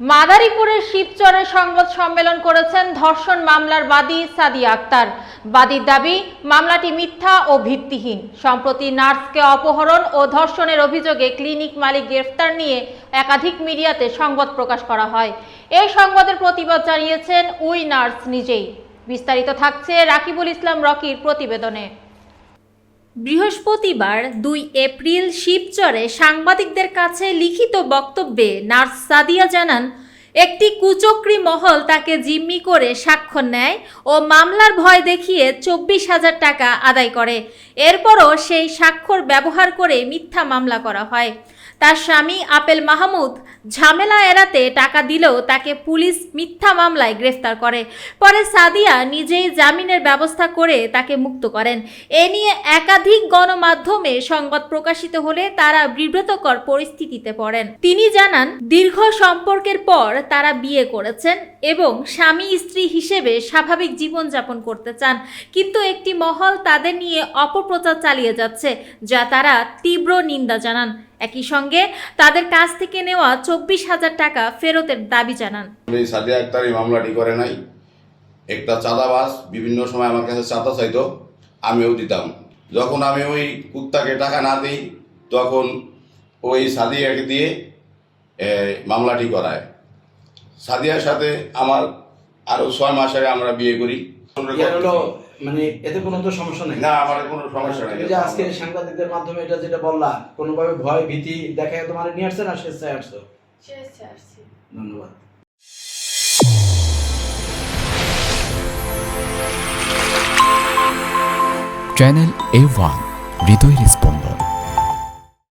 মাদারীপুরের শিবচরে সংবাদ সম্মেলন করেছেন ধর্ষণ মামলার বাদী সাদিয়া আক্তার। বাদীর দাবি, মামলাটি মিথ্যা ও ভিত্তিহীন। সম্প্রতি নার্সকে অপহরণ ও ধর্ষণের অভিযোগে ক্লিনিক মালিক গ্রেফতার নিয়ে একাধিক মিডিয়াতে সংবাদ প্রকাশ করা হয়। এই সংবাদের প্রতিবাদ জানিয়েছেন উই নার্স নিজেই। বিস্তারিত থাকছে রাকিবুল ইসলাম রকির প্রতিবেদনে। বৃহস্পতিবার দুই এপ্রিল শিবচরে সাংবাদিকদের কাছে লিখিত বক্তব্যে নার্স সাদিয়া জানান, একটি কুচক্রি মহল তাকে জিম্মি করে স্বাক্ষর নেয় ও মামলার ভয় দেখিয়ে চব্বিশ হাজার টাকা আদায় করে। এরপরও সেই স্বাক্ষর ব্যবহার করে মিথ্যা মামলা করা হয়। তার স্বামী আপেল মাহমুদ ঝামেলা এড়াতে টাকা দিলেও তাকে পুলিশ মিথ্যা মামলায় গ্রেফতার করে। পরে সাদিয়া নিজেই জামিনের ব্যবস্থা করে তাকে মুক্ত করেন। এ নিয়ে একাধিক গণমাধ্যমে সংবাদ প্রকাশিত হলে তারা বিব্রতকর পরিস্থিতিতে পড়েন। তিনি জানান, দীর্ঘ সম্পর্কের পর তারা বিয়ে করেছেন এবং স্বামী স্ত্রী হিসেবে স্বাভাবিক জীবনযাপন করতে চান। কিন্তু একটি মহল তাদের নিয়ে অপপ্রচার চালিয়ে যাচ্ছে যা তারা তীব্র নিন্দা জানান। একই সঙ্গে তাদের কাছ থেকে নেওয়া চব্বিশ হাজার টাকা ফেরতের দাবি জানান। সাদিয়া আক্তার এই মামলাটি করে নাই। একটা চাঁদাবাস বিভিন্ন সময় আমার কাছে চাঁদা চাইতো আমিও দিতাম। যখন আমি ওই কুত্তাকে টাকা না দিই তখন ওই সাদিয়াকে দিয়ে মামলাটি করায়। সাদিয়ার সাথে আমার আরও ছয় মাস আগে আমরা বিয়ে করি। মানে এতে কোনো তো সমস্যা নেই। না আমার কোনো সমস্যা নেই। যে আজকে সাংবাদিকদের মাধ্যমে এটা যেটা বললা কোনোভাবে ভয় ভীতি দেখায় তোমার নিয়ে আসছে না স্বেচ্ছায় আসছো। ধন্যবাদ। চ্যানেল এ ওয়ান হৃদয়ের স্পন্দন।